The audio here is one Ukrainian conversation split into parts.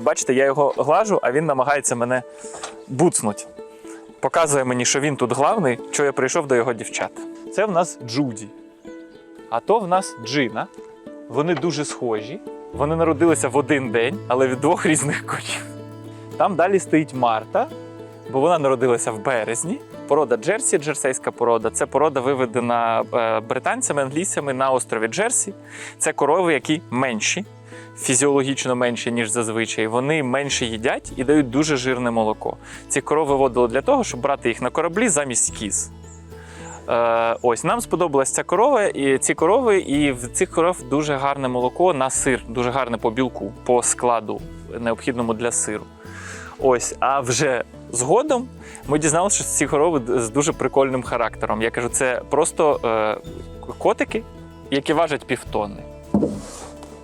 Бачите, я його глажу, а він намагається мене буцнуть. Показує мені, що він тут главний, що я прийшов до його дівчат. Це в нас Джуді. А то в нас Джина. Вони дуже схожі. Вони народилися в один день, але від двох різних котів. Там далі стоїть Марта, бо вона народилася в березні. Порода Джерсі, джерсейська порода. Це порода виведена е, британцями, англійцями на острові Джерсі. Це корови, які менші, фізіологічно менші, ніж зазвичай. Вони менше їдять і дають дуже жирне молоко. Ці корови виводили для того, щоб брати їх на кораблі замість кіз. Е, ось нам сподобалася ця корова, і ці корови, і в цих коров дуже гарне молоко на сир, дуже гарне по білку, по складу, необхідному для сиру. Ось, а вже згодом ми дізналися, що ці корови з дуже прикольним характером. Я кажу, це просто е, котики, які важать півтонни.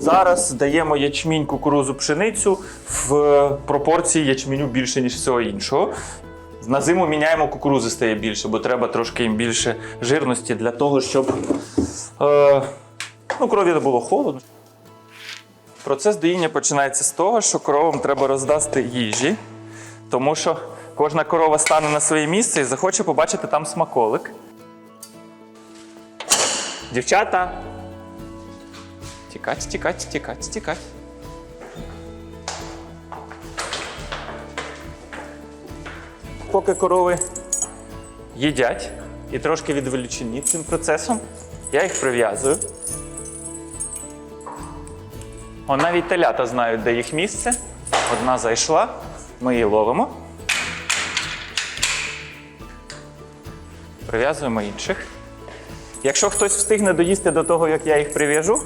Зараз даємо ячмінь, кукурузу, пшеницю в пропорції ячменю більше, ніж всього іншого. На зиму міняємо кукурузи стає більше, бо треба трошки їм більше жирності для того, щоб е, ну, корові не було холодно. Процес доїння починається з того, що коровам треба роздасти їжі, тому що кожна корова стане на своє місце і захоче побачити там смаколик. Дівчата. Тікать, тікать, тікать, тікать. Поки корови їдять і трошки відволічені цим процесом, я їх прив'язую. О, навіть телята знають, де їх місце. Одна зайшла, ми її ловимо. Прив'язуємо інших. Якщо хтось встигне доїсти до того, як я їх прив'яжу,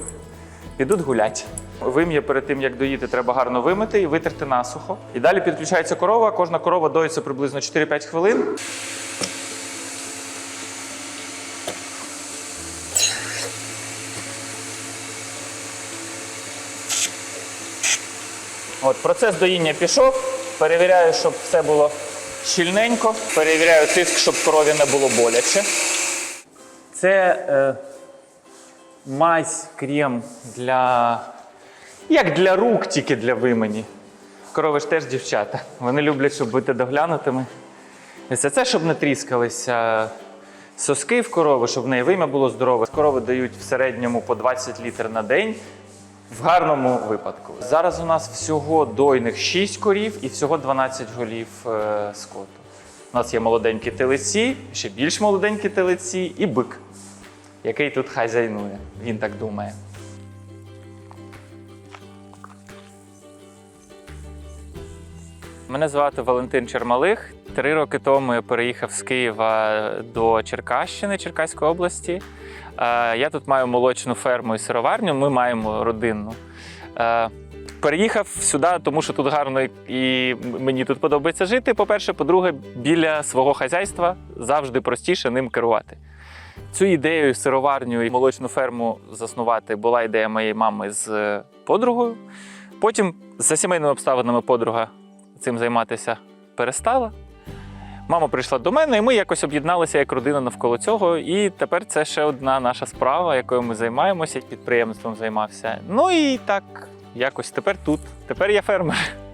підуть гулять. Вим'я перед тим, як доїти, треба гарно вимити і витерти насухо. І далі підключається корова. Кожна корова доїться приблизно 4-5 хвилин. От, процес доїння пішов. Перевіряю, щоб все було щільненько. Перевіряю тиск, щоб корові не було боляче. Це е, мазь крем для. Як для рук, тільки для вимені. Корови ж теж дівчата. Вони люблять, щоб бути доглянутими. Це, це щоб не тріскалися соски в корови, щоб в неї вим'я було здорове. Корови дають в середньому по 20 літр на день. В гарному випадку. Зараз у нас всього дойних 6 корів і всього 12 голів е, скоту. У нас є молоденькі телеці, ще більш молоденькі телеці і бик, який тут хазяйнує. Він так думає. Мене звати Валентин Чермалих. Три роки тому я переїхав з Києва до Черкащини, Черкаської області. Е, Я тут маю молочну ферму і сироварню. Ми маємо родинну. Е, Переїхав сюди, тому що тут гарно і мені тут подобається жити. По-перше, по-друге, біля свого хазяйства завжди простіше ним керувати. Цю ідею сироварню і молочну ферму заснувати була ідея моєї мами з е, подругою. Потім, за сімейними обставинами, подруга цим займатися перестала. Мама прийшла до мене, і ми якось об'єдналися як родина навколо цього. І тепер це ще одна наша справа, якою ми займаємося, підприємством займався. Ну і так, якось тепер тут. Тепер я фермер.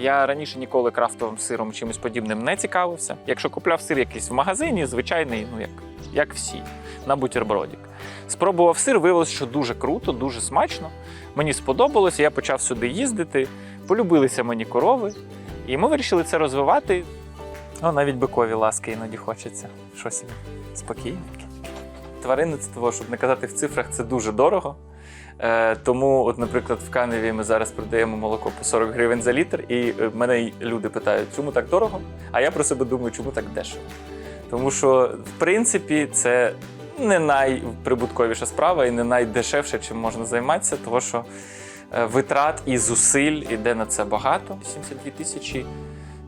Я раніше ніколи крафтовим сиром чимось подібним не цікавився. Якщо купляв сир якийсь в магазині, звичайний, ну як, як всі, на бутербродік. Спробував сир, виявилося, що дуже круто, дуже смачно. Мені сподобалося, я почав сюди їздити, полюбилися мені корови, і ми вирішили це розвивати. О, навіть бикові ласки іноді хочеться. Щось спокійненьке. Тваринництво, щоб не казати в цифрах, це дуже дорого. Е, тому, от, наприклад, в Каневі ми зараз продаємо молоко по 40 гривень за літр, і е, мене люди питають, чому так дорого? А я про себе думаю, чому так дешево. Тому що, в принципі, це не найприбутковіша справа і не найдешевше, чим можна займатися, тому що е, витрат і зусиль іде на це багато. 72 тисячі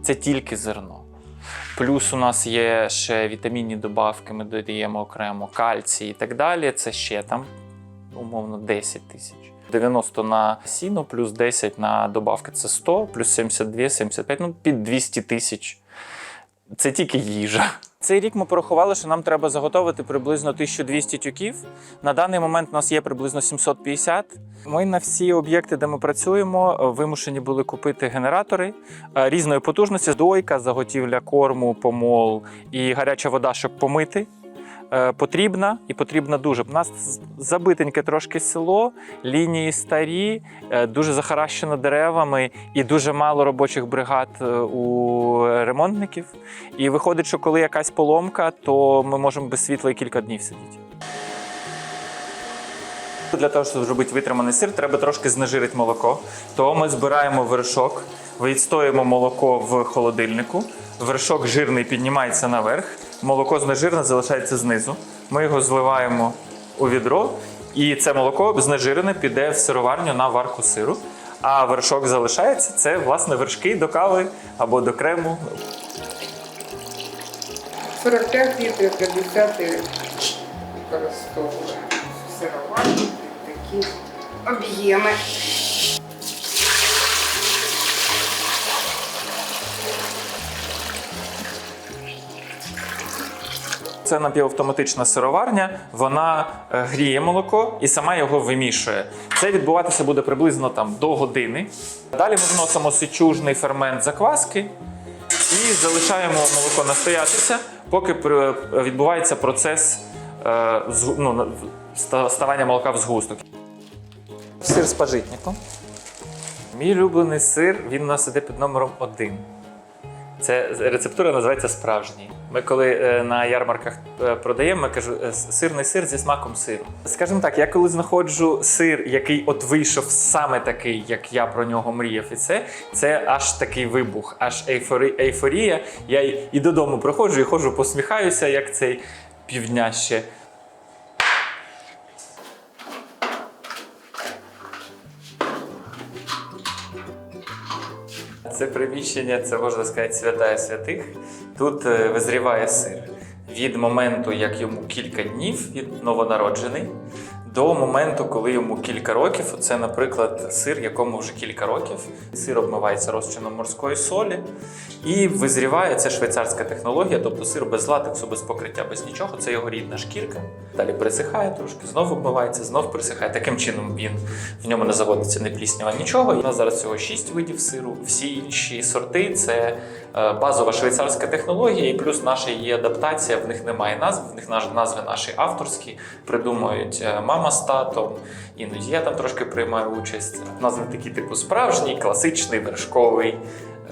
це тільки зерно. Плюс у нас є ще вітамінні добавки, ми додаємо окремо кальцій і так далі. Це ще там умовно 10 тисяч. 90 на сіно, плюс 10 на добавки це 100, плюс 72, 75, ну під 200 тисяч це тільки їжа. Цей рік ми порахували, що нам треба заготовити приблизно 1200 тюків. На даний момент у нас є приблизно 750. Ми на всі об'єкти, де ми працюємо, вимушені були купити генератори е, різної потужності: дойка, заготівля корму, помол і гаряча вода, щоб помити. Е, Потрібна і потрібна дуже. У нас забитеньке трошки село, лінії старі, е, дуже захаращено деревами і дуже мало робочих бригад е, у ремонтників. І виходить, що коли якась поломка, то ми можемо без світла і кілька днів сидіти. Для того, щоб зробити витриманий сир, треба трошки знежирити молоко. То ми збираємо вершок, відстоюємо молоко в холодильнику. Вершок жирний піднімається наверх, молоко знежирене залишається знизу. Ми його зливаємо у відро, і це молоко знежирене піде в сироварню на варку сиру. А вершок залишається це власне вершки до кави або до крему. 45 літрів 50 використовуємо сироварні такі об'єми. Це напівавтоматична сироварня, вона е, гріє молоко і сама його вимішує. Це відбуватися буде приблизно там до години. Далі ми вносимо сичужний фермент закваски і залишаємо молоко настоятися, поки відбувається процес е, ну, ставання молока в згусток. Сир з пажитником. Мій улюблений сир, він у нас іде під номером один. Це рецептура називається справжній. Ми коли е, на ярмарках е, продаємо, я кажу е, сирний сир зі смаком сиру. Скажімо так, я коли знаходжу сир, який от вийшов саме такий, як я про нього мріяв, і це, це аж такий вибух, аж ейфорі, ейфорія. Я і додому приходжу і ходжу, посміхаюся, як цей півдня ще. Це приміщення, це можна сказати, святая святих. Тут е, визріває сир від моменту, як йому кілька днів, він новонароджений, до моменту, коли йому кілька років. Це, наприклад, сир, якому вже кілька років. Сир обмивається розчином морської солі і визріває. Це швейцарська технологія, тобто сир без латексу, без покриття, без нічого. Це його рідна шкірка. Далі присихає трошки, знову обмивається, знов присихає. Таким чином він в ньому не заводиться не пліснява нічого. У нас зараз всього 6 видів сиру. Всі інші сорти це базова швейцарська технологія, і плюс наша є адаптація. В них немає назв, в них назви наші авторські, придумують е, мама з татом. Іноді я там трошки приймаю участь. Назви такі, типу, справжній, класичний, вершковий, е,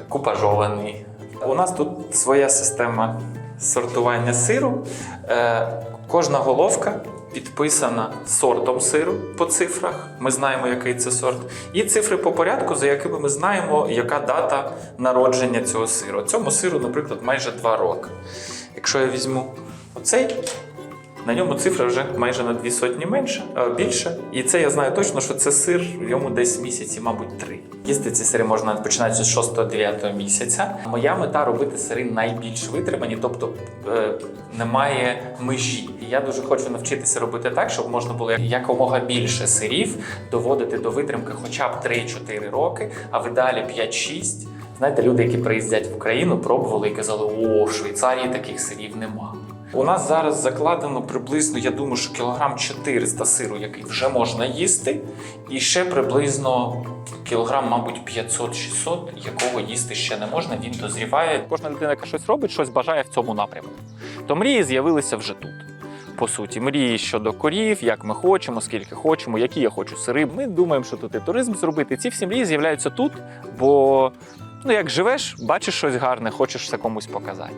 купажований. У нас тут своя система сортування сиру. Е, Кожна головка підписана сортом сиру по цифрах. Ми знаємо, який це сорт. І цифри по порядку, за якими ми знаємо, яка дата народження цього сиру. Цьому сиру, наприклад, майже 2 роки. Якщо я візьму оцей, на ньому цифра вже майже на дві сотні менше, більше. І це я знаю точно, що це сир йому десь місяці, мабуть, три. Їсти ці сири можна починаючи з 6-9 місяця. Моя мета робити сири найбільш витримані, тобто е, немає межі. І я дуже хочу навчитися робити так, щоб можна було якомога більше сирів доводити до витримки хоча б 3-4 роки, а в ідеалі 5-6. Знаєте, люди, які приїздять в Україну, пробували і казали, о, в Швейцарії таких сирів нема. У нас зараз закладено приблизно, я думаю, що кілограм 400 сиру, який вже можна їсти, і ще приблизно кілограм, мабуть, 500-600, якого їсти ще не можна. Він дозріває. Кожна людина, яка щось робить, щось бажає в цьому напрямку. То мрії з'явилися вже тут. По суті, мрії щодо корів, як ми хочемо, скільки хочемо, які я хочу сири. Ми думаємо, що тут і туризм зробити. Ці всі мрії з'являються тут, бо ну як живеш, бачиш щось гарне, хочеш це комусь показати.